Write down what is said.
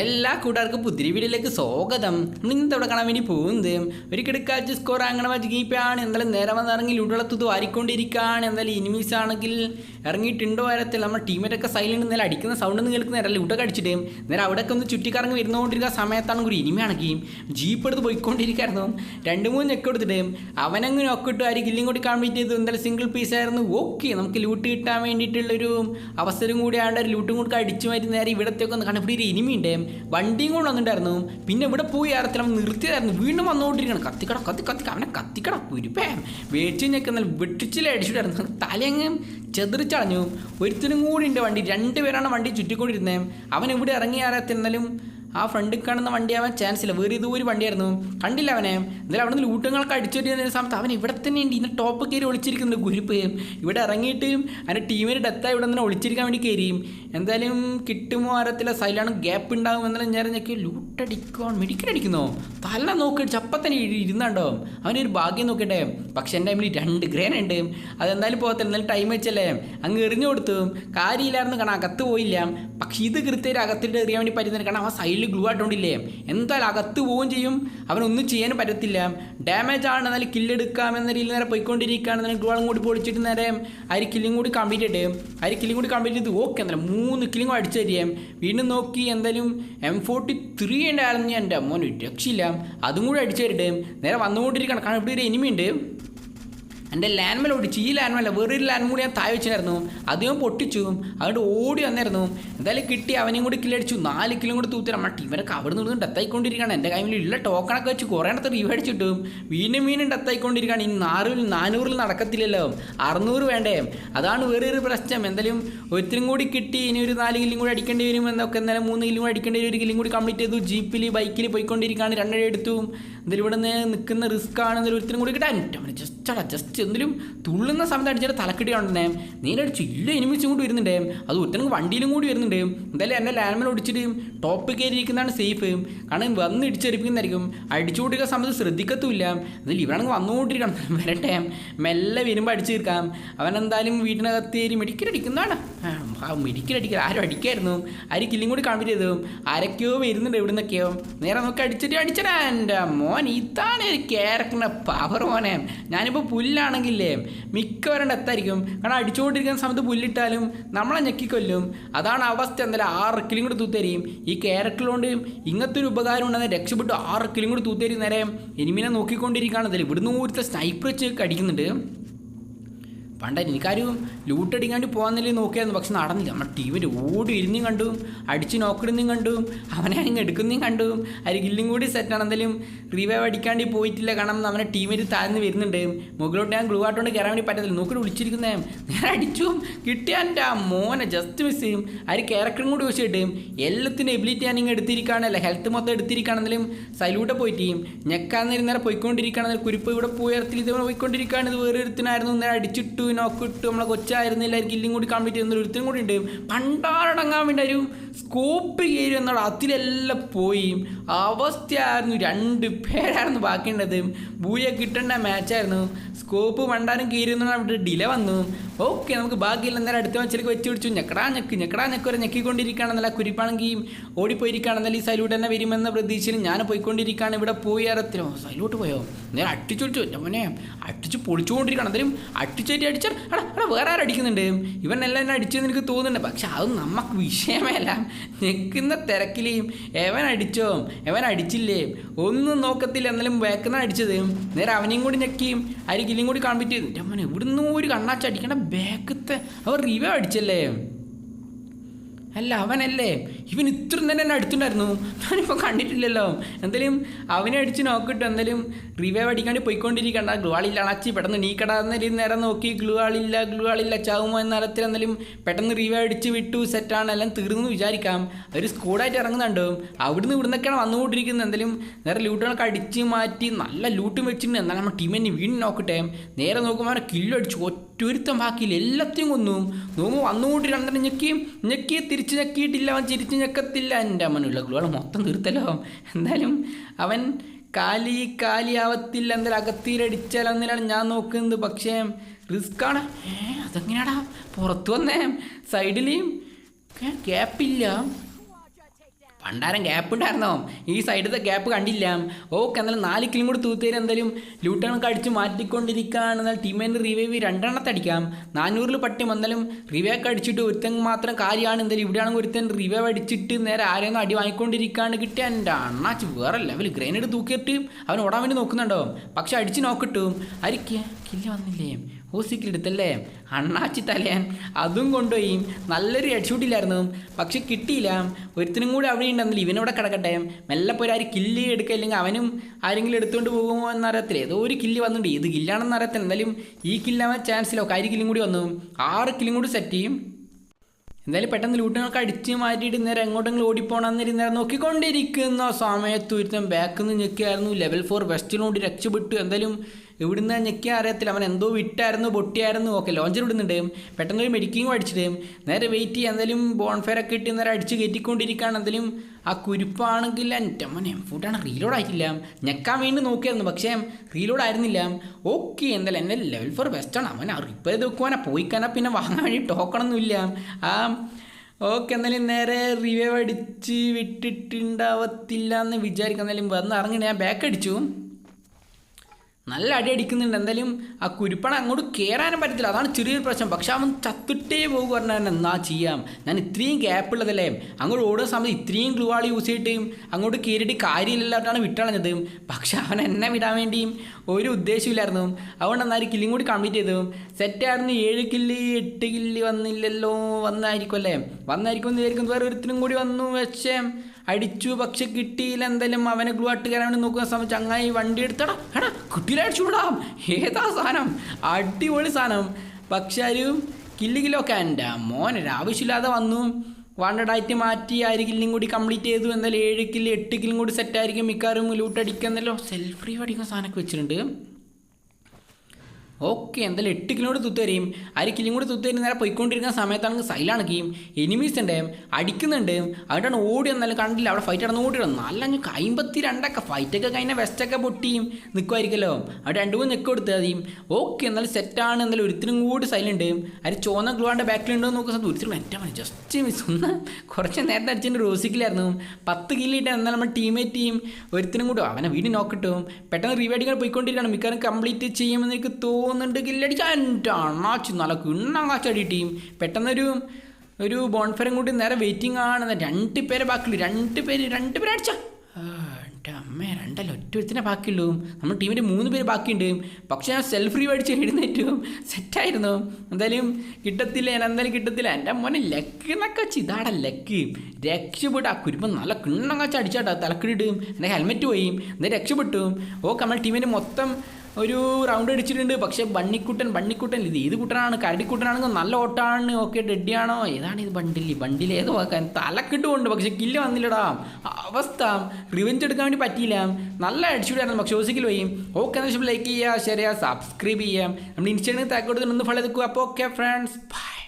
എല്ലാ കൂട്ടുകാർക്കും പുതിരി വീഡിയോയിലേക്ക് സ്വാഗതം. ഇന്നത്തെ അവിടെ കാണാൻ വേണ്ടി പോകുന്നത് ഒരു കിടക്കാച്ച് സ്കോർ അങ്ങനെ വജിക്കുകയാണ് എന്തായാലും നേരെ വന്നിറങ്ങി ലൂടുകളത്തത് വാരിക്കൊണ്ടിരിക്കുകയാണ് എന്തായാലും ഇനിമീസ് ആണെങ്കിൽ ഇറങ്ങിയിട്ടുണ്ടോ വരത്തിൽ നമ്മുടെ ടീമേറ്റൊക്കെ സൈലന്റ് നേരെ അടിക്കുന്ന സൗണ്ട് ഒന്നും കേൾക്കുന്ന നേരം ലൂട്ടൊക്കെ അടിച്ചിട്ട് നേരെ അവിടെയൊക്കെ ഒന്ന് ചുറ്റിക്കറങ്ങി വരുന്നുകൊണ്ടിരിക്കുന്ന സമയത്താണ് ഒരു ഇനിമയാണെങ്കിൽ ജീപ്പ് എടുത്ത് പോയിക്കൊണ്ടിരിക്കുകയായിരുന്നു രണ്ട് മൂന്ന് ഞെക്ക് എടുത്തിട്ട് അവനങ്ങനെ ഒക്കെ ഇട്ട് ആര് കില്ലിങ് കൂടി കംപ്ലീറ്റ് ചെയ്തു. എന്തായാലും സിംഗിൾ പീസ് ആയിരുന്നു. ഓക്കെ നമുക്ക് ലൂട്ട് കിട്ടാൻ വേണ്ടിയിട്ടുള്ളൊരു അവസരം കൂടി ആണ്ട് ലൂട്ടും കൂടി അടിച്ചു മാറ്റി നേരെ ഇവിടത്തേക്കൊന്ന് ഇവിടെ ഒരു ഇനിമിയുണ്ട് വണ്ടിയും കൊണ്ട് വന്നിട്ടുണ്ടായിരുന്നു. പിന്നെ ഇവിടെ പോയി ആരത്തിൽ അവൻ നിർത്തിയതായിരുന്നു. വീണ്ടും വന്നുകൊണ്ടിരിക്കണം കത്തിക്കട കത്തി കത്തി അവനെ കത്തിക്കട പുരിപ്പേ വേടിച്ച് നിൽക്കുന്ന വെട്ടിച്ചില അടിച്ചിട്ടായിരുന്നു. തലയങ്ങ് ചെതിറിച്ചടഞ്ഞു ഒരുത്തിനും കൂടി ഉണ്ട് വണ്ടി. രണ്ടുപേരാണ് വണ്ടി ചുറ്റിക്കൊണ്ടിരുന്നത് അവൻ ഇവിടെ ഇറങ്ങി ആരത്തിരുന്നാലും ആ ഫ്രണ്ടിൽ കാണുന്ന വണ്ടിയാവാൻ ചാൻസ് ഇല്ല. വേറെ ഇതൊരു വണ്ടിയായിരുന്നു. കണ്ടില്ല അവനെ. എന്നാലും അവിടെ നിന്ന് ലൂട്ടങ്ങളൊക്കെ അടിച്ചുപറ്റിയ സമയത്ത് അവൻ ഇവിടെ തന്നെ ഉണ്ട്. ഇന്ന് ടോപ്പ് കയറി ഒളിച്ചിരിക്കുന്നുണ്ട് ഗുരുപ്പ്. ഇവിടെ ഇറങ്ങിയിട്ട് അവന്റെ ടീമിന് ഡെത്തായി ഇവിടെ നിന്ന് ഒളിച്ചിരിക്കാൻ വേണ്ടി കയറിയും. എന്തായാലും കിട്ടുമോ അറിയത്തില്ല സൈലാണ് ഗ്യാപ്പ് ഉണ്ടാകും എന്നാലും ഞാൻ ഞെക്കി ലൂട്ടടിക്കുവാൻ മെഡിക്കൽ അടിക്കുന്നോ? തല നോക്കി ചപ്പത്തന്നെ ഇരുന്നാണ്ടോ? അവനൊരു ഭാഗ്യം നോക്കട്ടെ. പക്ഷെ എന്റെ ടൈമിൽ രണ്ട് ഗ്രേൻ ഉണ്ട്. അതെന്തായാലും പോകത്തില്ല. എന്നാലും ടൈം വെച്ചല്ലേ. അങ്ങ് എറിഞ്ഞു കൊടുത്തു. കാര്യമില്ലായിരുന്നു. കാരണം അകത്ത് പോയില്ല. പക്ഷെ ഇത് കൃത്യമായിട്ട് അകത്തിട്ട് എറിയാൻ വേണ്ടി പറ്റുന്നില്ല. കാരണം അവൻ സൈഡിൽ ഗ്ലൂ ആയിട്ടുണ്ടില്ലേ? എന്തായാലും അകത്ത് പോവുകയും ചെയ്യും. അവനൊന്നും ചെയ്യാൻ പറ്റത്തില്ല. ഡാമേജ് ആണ്. എന്നാലും കില്ലെടുക്കാം എന്ന രീതിയിൽ നേരെ പോയിക്കൊണ്ടിരിക്കുകയാണ്. എന്നാലും ഗ്ലൂ ആളും കൂടി പൊളിച്ചിട്ട് നേരെ അരി കില്ലും കൂടി കംപ്ലീറ്റ് ആയിട്ട് അരി കില്ലും കൂടി കംപ്ലീറ്റ് ചെയ്ത് ഓക്കെ എന്നാലും മൂന്ന് കില്ലും അടിച്ചു തരികയും. വീണ്ടും നോക്കി എന്തായാലും എം ഫോർട്ടി ത്രീ ഉണ്ടായിരുന്നു എന്റെ മോന് രക്ഷയില്ല. അതും കൂടി അടിച്ചു തരട്ടെ നേരെ വന്നുകൊണ്ടിരിക്കണം കാരണം ഇവിടെ ഒരു എനിമി ഉണ്ട്. എന്റെ ലാൻഡ് മേൽ ഓടിച്ചു ഈ ലാൻഡ് മേലെ വേറൊരു ലാൻഡ് കൂടി ഞാൻ താഴെ വെച്ചിരുന്നു. അദ്ദേഹം പൊട്ടിച്ചു. അതുകൊണ്ട് ഓടി വന്നായിരുന്നു എന്തായാലും കിട്ടി അവനെയും കൂടി കില്ലടിച്ചു നാല് കിലോ കൂടി തൂത്തിരാം മട്ടി ഇവരൊക്കെ അവിടെ നിന്ന് ഡെത്തായിക്കൊണ്ടിരിക്കുകയാണ്. എന്റെ കയ്യിൽ ഉള്ള ടോക്കണൊക്കെ വെച്ച് കുറേ ഇടത്ത് റിവ് അടിച്ചിട്ടു. വീണ്ടും വീണ്ടും ഡെത്തായിക്കൊണ്ടിരിക്കുകയാണ്. ഈ നാറിൽ നാനൂറിൽ നടക്കത്തില്ലല്ലോ. അറുന്നൂറ് വേണ്ടേ? അതാണ് വേറൊരു പ്രശ്നം. എന്തായാലും ഒരുത്തിനും കൂടി കിട്ടി. ഇനി ഒരു നാല് കില്ലും കൂടി അടിക്കേണ്ടി വരും എന്നൊക്കെ എന്നാലും മൂന്ന് കില്ലും കൂടി അടിക്കേണ്ടി വരും. ഒരു കില്ലും കൂടി കംപ്ലീറ്റ് ചെയ്തു. ജീപ്പിൽ ബൈക്കിൽ പോയിക്കൊണ്ടിരിക്കുകയാണ്. രണ്ടര എടുത്തു. എന്തായാലും ഇവിടെ നിന്ന് നിൽക്കുന്ന റിസ്ക് ആണ്. എന്തായാലും ഒരുത്തിനും കൂടി കിട്ടാൻ. ജസ്റ്റ് ജസ്റ്റ് എന്തെങ്കിലും തുള്ളുന്ന സമയത്ത് അടിച്ചിട്ട് തലക്കെട്ടി കാണുന്നേ നീനടിച്ചു ഇല്ല എനിമിച്ചും കൂടി വരുന്നുണ്ടേ. അത് ഒരുത്തനും വണ്ടിയിലും കൂടി വരുന്നുണ്ട്. എന്തായാലും എന്നെ ലാൻഡ്മേൽ ഒടിച്ചിട്ട് ടോപ്പ് കയറിയിരിക്കുന്നതാണ് സേഫ് കാരണം വന്ന് ഇടിച്ചെടുപ്പിക്കുന്നതായിരിക്കും. അടിച്ചുകൊണ്ടിരിക്കുന്ന സമയത്ത് ശ്രദ്ധിക്കത്തുമില്ല. അതിൽ ഇവരാണെങ്കിൽ വന്നുകൊണ്ടിരിക്കണം. വരട്ടെ. മെല്ലെ വരുമ്പോൾ അടിച്ചു തീർക്കാം. അവൻ എന്തായാലും വീട്ടിനകത്ത് കയറി മെഡിക്കൽ അടിക്കുന്നതാണ്. ആരും അടിക്കായിരുന്നു. ആരും കില്ലും കൂടി കംപ്ലീറ്റ് ചെയ്തു. ആരൊക്കെയോ വരുന്നുണ്ട് ഇവിടെ നിന്നൊക്കെയോ നേരെ നോക്കി അടിച്ചിട്ട് അടിച്ചടാ. എന്റെ മോൻ ഇതാണ് ക്യാരക്ടറിന്റെ പവർ മോനെ. ഞാനിപ്പോൾ പുല്ലാണെങ്കിലേ മിക്കവരുടെ എത്തായിരിക്കും കാരണം അടിച്ചുകൊണ്ടിരിക്കുന്ന സമയത്ത് പുല്ലിട്ടാലും നമ്മളെ ഞെക്കിക്കൊല്ലും. അതാണ് അവസ്ഥ. എന്തായാലും ആറ് കിലും കൂടി തൂത്തേരിയും. ഈ ക്യാരക്ടറിലോണ്ട് ഇങ്ങനത്തെ ഒരു ഉപകാരം ഉണ്ടെന്ന് രക്ഷപ്പെട്ടു ആറ് കിലും കൂടി തൂത്തേരി നേരെ എനിമിനെ നോക്കിക്കൊണ്ടിരിക്കുകയാണ്. എന്തായാലും ഇവിടുന്ന് ഒരു സ്നൈപ്പർ വെച്ച് അടിക്കുന്നുണ്ട് പണ്ട് എനിക്കാരും ലൂട്ടടിക്കാണ്ട് പോകാന്നില്ലേ നോക്കിയായിരുന്നു. പക്ഷെ നടന്നില്ല. നമ്മുടെ ടീമിൽ ഓടി ഇരുന്നും കണ്ടു. അടിച്ച് നോക്കിടുന്നും കണ്ടു. അവനെ അങ്ങ് എടുക്കുന്നതും കണ്ടു. അരികില്ലും കൂടി സെറ്റാണ് എന്തായാലും റീവൈവ് അടിക്കാണ്ട് പോയിട്ടില്ല. കാരണം അവനെ ടീമിൽ താഴ്ന്ന് വരുന്നുണ്ട്. മുകളിലോട്ട് ഞാൻ ഗ്ലൂ ആട്ടോണ്ട് കയറാൻ വേണ്ടി പറ്റത്തില്ല. നോക്കി വിളിച്ചിരിക്കുന്നേ. ഞാൻ അടിച്ചു. കിട്ടിയ എന്റെ ആ മോനെ ജസ്റ്റ് മിസ് ചെയ്യും. അരി ക്യാരക്ടറും കൂടി വെച്ചിട്ട് എല്ലാത്തിന്റെ എബിലിറ്റി ഞാൻ ഇങ്ങനെ എടുത്തിരിക്കുകയാണല്ലേ ഹെൽത്ത് മൊത്തം എടുത്തിരിക്കുകയാണെങ്കിലും സൈലൂട്ടെ പോയിട്ട് ഞെക്കാന്ന് നേരെ പോയിക്കൊണ്ടിരിക്കുകയാണെങ്കിൽ കുരിപ്പ് ഇവിടെ പോയത്തിൽ ഇത് പോയിക്കൊണ്ടിരിക്കുകയാണ്. ഇത് വേറെ ഒരുത്തിനായിരുന്നു നേരെ അടിച്ചിട്ടു. നോക്കിട്ടു നമ്മളെ കൊച്ചായിരുന്നില്ല കില്ലും കൂടി കംപ്ലീറ്റ് ചെയ്യുന്ന ഒരുത്തിനും കൂടി ഉണ്ട്. പണ്ടാറടങ്ങാൻ വേണ്ടി ഒരു സ്കോപ്പ് കയറി എന്നാൽ അതിലെല്ലാം പോയി. അവസ്ഥയായിരുന്നു രണ്ട് പേരായിരുന്നു ബാക്കിയുണ്ടത് ഭൂയ കിട്ടേണ്ട മാച്ചായിരുന്നു സ്കോപ്പ് പണ്ടാരും കയറി അവിടെ ഡിലേ വന്നു. ഓക്കെ നമുക്ക് ബാക്കിയില്ല നേരെ അടുത്ത മച്ചിലേക്ക് വെച്ച് പിടിച്ചു. ഞെക്കടാ ഞെക്ക് ഞെക്കടാ ഞെക്ക് വരെ ഞെക്കിക്കൊണ്ടിരിക്കുകയാണെന്നല്ല കുരിപ്പാണെങ്കിൽ ഓടിപ്പോയിരിക്കുകയാണെന്നല്ല ഈ സൈലൂട്ട് തന്നെ വരുമെന്ന പ്രതീക്ഷയിൽ ഞാൻ പോയിക്കൊണ്ടിരിക്കുകയാണ് ഇവിടെ പോയി അറത്തിലോ സൈലൂട്ട് പോയോ? നേരെ അട്ടിച്ചു എന്റെ മോനെ അടിച്ച് പൊളിച്ചുകൊണ്ടിരിക്കണം എന്തായാലും അടിച്ചേറ്റി അടിച്ചാൽ എടാ എടാ വേറെ ആരടിക്കുന്നുണ്ട് ഇവൻ എല്ലാം എന്നെ അടിച്ചെന്ന് എനിക്ക് തോന്നുന്നുണ്ട്. പക്ഷെ അത് നമുക്ക് വിഷയമല്ല. ഞെക്കുന്ന തിരക്കിലെയും എവൻ അടിച്ചോ? എവൻ അടിച്ചില്ലേ? ഒന്നും നോക്കത്തില്ല. എന്നാലും വേക്കുന്ന അടിച്ചത്. നേരെ അവനെയും കൂടി ഞെക്കിയും അരികിലും കൂടി എന്റെ മോനെ ഇവിടുന്ന് ഒരു കണ്ണാച്ച അടിക്കേണ്ട ബാക്കത്തെ അവർ റിവ്യൂ അടിച്ചല്ലേ? അല്ല അവനല്ലേ? ഇവൻ ഇത്ര തന്നെ എന്നെ അടുത്തുണ്ടായിരുന്നു ഞാനിപ്പോൾ കണ്ടിട്ടില്ലല്ലോ. എന്തായാലും അവനെ അടിച്ച് നോക്കിട്ട് എന്തായാലും റിവൈവ് അടിക്കാണ്ട് പോയിക്കൊണ്ടിരിക്കണ്ട. ഗ്ലൂ ആളില്ല അണച്ചി പെട്ടെന്ന് നീ കടാ രീതി നേരം നോക്കി. ഗ്ലൂ ആളില്ല ഗ്ലൂ ആളില്ല ചാവുമോ എന്ന തരത്തിൽ എന്തായാലും പെട്ടെന്ന് റിവൈവ് അടിച്ച് വിട്ടു. സെറ്റാണ് എല്ലാം തീർന്നു വിചാരിക്കാം. ഒരു സ്കൂഡായിട്ട് ഇറങ്ങുന്നുണ്ട്. അവിടുന്ന് ഇവിടുന്നൊക്കെയാണ് വന്നുകൊണ്ടിരിക്കുന്നത്. എന്തായാലും നേരെ ലൂട്ടുകളൊക്കെ അടിച്ച് മാറ്റി നല്ല ലൂട്ടും വെച്ചിട്ടുണ്ട്. എന്നാലും നമ്മുടെ ടീമിനെ വീണ്ടും നോക്കട്ടെ നേരെ നോക്കുമ്പോൾ അവനെ കില്ലടിച്ചു ഒറ്റൊരുത്തം ബാക്കിയില്ല എല്ലാത്തിനും കൊന്നും. നോമ്പ് വന്നുകൊണ്ട് രണ്ടെണ്ണം ഞെക്കിയും ഞെക്കി തിരിച്ച് ഞെക്കിയിട്ടില്ല അവൻ ചിരിച്ച് ഞെക്കത്തില്ല. എന്റെ അമ്മനുള്ള ഗ്ലുകൾ മൊത്തം തീർത്തല്ലോ. എന്തായാലും അവൻ കാലി കാലി ആവത്തില്ല. എന്തായാലും അകത്തീരടിച്ചാൽ എന്നിലാണ് ഞാൻ നോക്കുന്നത്. പക്ഷേ റിസ്ക്കാണ് ഏ അതെങ്ങനെയാടാ? പുറത്തു വന്നേ. സൈഡിലേയും ഗ്യാപ്പില്ല പണ്ടാരം ഗ്യാപ്പ് ഉണ്ടായിരുന്നോ? ഈ സൈഡിലത്തെ ഗ്യാപ്പ് കണ്ടില്ല. ഓക്കെ എന്നാലും നാല് കിലും കൂടി തൂത്തേര് എന്തായാലും ലൂട്ടണൊക്കെ അടിച്ച് മാറ്റിക്കൊണ്ടിരിക്കുകയാണ്. എന്നാൽ ടീമിന്റെ റിവൈവ് രണ്ടെണ്ണത്തെ അടിക്കാം. നാനൂറിൽ പട്ടി വന്നാലും റിവൈവ് അടിച്ചിട്ട് ഒരുത്തൻ മാത്രം കാര്യമാണ്. എന്തായാലും ഇവിടെയാണെങ്കിൽ ഒരുത്തൻ റിവൈവ് അടിച്ചിട്ട് നേരെ ആരെയൊന്നും അടി വാങ്ങിക്കൊണ്ടിരിക്കുകയാണ്. കിട്ടിയ എന്റെ അണ്ണാച്ച് വേറെ ലെവൽ ഗ്രൈനഡ് തൂക്കിയിട്ട് അവൻ ഓടാൻ വേണ്ടി നോക്കുന്നുണ്ടോ? പക്ഷെ അടിച്ച് നോക്കിട്ടും അരിക്കേ കില്ല് വന്നില്ലേ? ഹോസിക്കിൽ എടുത്തല്ലേ അണ്ണാച്ചി തലയാൻ അതും കൊണ്ടുപോയി. നല്ലൊരു ഹെഡ്ഷൂട്ടില്ലായിരുന്നു പക്ഷെ കിട്ടിയില്ല. ഒരുത്തിനും കൂടി അവിടെ ഉണ്ടെന്നില്ല. ഇവനവിടെ കിടക്കട്ടെ. മെല്ലെ പോയി ആര് കില്ല് എടുക്കുക അവനും ആരെങ്കിലും എടുത്തുകൊണ്ട് പോകുമോ എന്നറിയത്തില്ല. ഏതോ ഒരു കില്ല് വന്നിട്ടുണ്ട്. ഏത് കില്ലാണെന്ന് അറിയത്തില്ല. എന്തായാലും ഈ കില്ലാവാൻ ചാൻസ് ഇല്ല കാരി കില്ലും കൂടി വന്നു. ആറ് കില്ലും കൂടി സെറ്റ് ചെയ്യും. എന്തായാലും പെട്ടെന്ന് ലൂട്ടുകൾക്ക് അടിച്ച് മാറ്റിയിട്ട് നേരെ എങ്ങോട്ടെങ്കിലും ഓടിപ്പോണമെന്ന് നേരെ നോക്കിക്കൊണ്ടിരിക്കുന്ന സമയത്ത് ഒരുത്തൻ ബാക്കിൽ നിന്ന് ഞെക്കിയായിരുന്നു ലെവൽ ഫോർ വെസ്റ്റിനോട് രക്ഷപ്പെട്ടു. എന്തായാലും ഇവിടുന്ന് ഞെക്കിയ അറിയത്തില്ല. അവൻ എന്തോ വിട്ടായിരുന്നു പൊട്ടിയായിരുന്നു. ഓക്കെ ലോഞ്ചർ ഇടുന്നുണ്ട് പെട്ടെന്ന് ഒരു മെഡിക്കിങ്ങും അടിച്ചിട്ട് നേരെ വെയിറ്റ് ചെയ്യുക എന്തായാലും ബോൺഫയർ ഒക്കെ ഇട്ട് നേരെ അടിച്ച് കയറ്റിക്കൊണ്ടിരിക്കുകയാണ്. എന്തായാലും ആ കുരുപ്പാണെങ്കിൽ എന്റെ മോനെ ഫുഡാണ് റീലോഡ് ആയിട്ടില്ല. ഞെക്കാൻ വേണ്ടി നോക്കിയായിരുന്നു പക്ഷേ റീലോഡ് ആയിരുന്നില്ല. ഓക്കെ എന്തായാലും എന്റെ ലെവൽ ഫോർ ബെസ്റ്റാണ് അവൻ റിപ്പയർ ചെയ്ത് വെക്കുവാനാ പോയിക്കാനാ പിന്നെ വാങ്ങാൻ വേണ്ടി ടോക്കണൊന്നുമില്ല ആ ഓക്കെ എന്നാലും നേരെ റിവൈവ് അടിച്ച് വിട്ടിട്ടുണ്ടാവത്തില്ല എന്ന് വിചാരിക്കും എന്നാലും വന്ന് ഇറങ്ങി ഞാൻ ബാക്ക് അടിച്ചു. നല്ല അടി അടിക്കുന്നുണ്ട്. എന്തായാലും ആ കുരുപ്പണ അങ്ങോട്ട് കയറാനും പറ്റത്തില്ല. അതാണ് ചെറിയൊരു പ്രശ്നം. പക്ഷെ അവൻ ചത്തിട്ടേ പോകുക പറഞ്ഞാൽ എന്നാ ചെയ്യാം? ഞാൻ ഇത്രയും ഗ്യാപ്പ് ഉള്ളതല്ലേ? അങ്ങോട്ട് ഓടുന്ന സമയത്ത് ഇത്രയും ഗ്ലുവാളി യൂസ് ചെയ്തിട്ട് അങ്ങോട്ട് കയറിയിട്ട് കാര്യമില്ലാട്ടാണ് വിട്ടളഞ്ഞത്. പക്ഷെ അവൻ എന്നെ വിടാൻ വേണ്ടിയും ഒരു ഉദ്ദേശമില്ലായിരുന്നു. അതുകൊണ്ട് എന്നാലും കില്ലും കൂടി കംപ്ലീറ്റ് ചെയ്തു. സെറ്റായിരുന്നു ഏഴ് കില്ല് എട്ട് കില്ല് വന്നില്ലല്ലോ. വന്നായിരിക്കും അല്ലേ? വന്നായിരിക്കും എന്ന് വേറെ ഒരുത്തിനും കൂടി വന്നു. പക്ഷേ അടിച്ചു പക്ഷെ കിട്ടിയില്ല എന്തായാലും അവനെ ഗ്ലൂ ആട്ടുകാരാണ് നോക്കുന്ന സമയത്ത് ചങ്ങായി വണ്ടി എടുത്തടാ എടാ കുട്ടിയിലെ അടിച്ചു വിടാം. ഏതാ സാധനം? അടിപൊളി സാധനം. പക്ഷെ ഒരു കില്ല് കിലോ എന്റെ മോൻ ഒരു ആവശ്യമില്ലാതെ വന്നു. വാണ്ടഡായിട്ട് മാറ്റി ആര് കില്ലും കൂടി കംപ്ലീറ്റ് ചെയ്തു. എന്തായാലും ഏഴ് കില്ല് എട്ട് കില്ലും കൂടി സെറ്റായിരിക്കും മിക്കാറും ലൂട്ട് അടിക്കുന്നല്ലോ സെൽഫ് ഫ്രീ അടിക്കുന്ന സാധനമൊക്കെ വെച്ചിട്ടുണ്ട്. ഓക്കെ എന്തായാലും എട്ട് കിലോമീറ്റർ തുത്തരിയും അര കിലും കൂടി തുത്തരി നേരെ പോയിക്കൊണ്ടിരിക്കുന്ന സമയത്താണെങ്കിൽ ഗെയിം എനിമീസ് ഉണ്ട് അടിക്കുന്നുണ്ട്. അവിടെയാണ് ഓടി വന്നാലും കണ്ടില്ല അവിടെ ഫൈറ്റ് നടന്ന് ഓടി വന്നു. നല്ല അഞ്ഞു അമ്പത്തി രണ്ടൊക്കെ ഫൈറ്റൊക്കെ കഴിഞ്ഞ വെസ്റ്റൊക്കെ പൊട്ടിയും. നിൽക്കുമായിരിക്കുമല്ലോ അവിടെ രണ്ട് മൂന്ന് നിൽക്കുക കൊടുത്താൽ മതി. ഓക്കെ എന്നാലും സെറ്റാണ് എന്നാലും ഒരുത്തിനും കൂടി സൈലുണ്ട്. അതിൽ ചോന്ന ഗ്ലൂവാന്റെ ബാക്കിലുണ്ടോ എന്ന് നോക്കുന്ന ഒരുത്തിനും എന്റെ മതി. ജസ്റ്റ് മിസ് ഒന്ന് കുറച്ച് നേരത്തെ അടിച്ചിട്ട് റോസിക്കിലായിരുന്നു പത്ത് കില്ലിട്ട് എന്നാൽ നമ്മുടെ ടീമേറ്റ് ടീം ഒരുത്തിനും കൂടെ അവനെ വീട് നോക്കിട്ടും പെട്ടെന്ന് റീവൈഡിങ്ങനെ പോയിക്കൊണ്ടിരിക്കുകയാണ്. മിക്കവാറും കംപ്ലീറ്റ് ചെയ്യുമെന്ന് എനിക്ക് തോന്നുന്നുണ്ട് കില്ലടിച്ചാൽ എന്റെ അണ്ണാച്ചു നല്ല കാച്ചടി ടീം. പെട്ടെന്നൊരു ഒരു ബോൺഫയറും കൂടി നേരെ വെയിറ്റിംഗ് ആണ്. രണ്ട് പേരെ ബാക്കി രണ്ട് പേര് രണ്ട് പേര് അടിച്ച. എന്റെ അമ്മ രണ്ടല്ല ഒറ്റ ഒരുത്തിനെ ബാക്കിയുള്ളൂ. നമ്മൾ ടീമിന്റെ മൂന്ന് പേര് ബാക്കിയുണ്ട്. പക്ഷെ ഞാൻ സെൽഫ് റീവ് അടിച്ച് എഴുന്നേറ്റും. സെറ്റായിരുന്നു എന്തായാലും കിട്ടത്തില്ല ഞാൻ എന്തായാലും കിട്ടത്തില്ല. എന്റെ മോനെ ലക്ക് എന്നൊക്കെ വെച്ച് ഇതാടാ ലക്ക്. രക്ഷപ്പെട്ടു ആ കുരുമ്പം നല്ല കിണ്ണം കച്ച അടിച്ചാട്ടാ തലക്കിടിടും എന്റെ ഹെൽമെറ്റ് പോയി. എന്തായാലും രക്ഷപ്പെട്ടു. ഓക്കെ നമ്മൾ ടീമിന്റെ മൊത്തം ഒരു റൗണ്ട് അടിച്ചിട്ടുണ്ട്. പക്ഷെ ബണ്ണിക്കുട്ടൻ ബണ്ണിക്കുട്ടൻ ഇത് ഏത് കുട്ടനാണ്? കരടിക്കുട്ടനാണെങ്കിൽ നല്ല ഓട്ടാണ്. ഓക്കെ ഡെഡിയാണോ? ഏതാണ് ഇത് ബണ്ടിൽ ബണ്ടിൽ ഏതോ ആക്കാൻ? തലക്കിട്ടുകൊണ്ട് പക്ഷെ കില്ല് വന്നില്ലടാ. അവസ്ഥ. റിവെഞ്ച് എടുക്കാൻ വേണ്ടി പറ്റിയില്ല. നല്ല അടിച്ചുകൂടായിരുന്നു പക്ഷെ ഓസിക്കൽ പോയി ഓക്കെ എന്നാൽ ലൈക്ക് ചെയ്യുക ഷെയർ ചെയ്യുക സബ്സ്ക്രൈബ് ചെയ്യാം നമ്മുടെ ഇൻസ്റ്റാഗ്രാമിൽ താക്കോട്ട് ഒന്ന് ഫോളോ എടുക്കുക അപ്പോൾ ഓക്കെ ഫ്രണ്ട്സ് ബൈ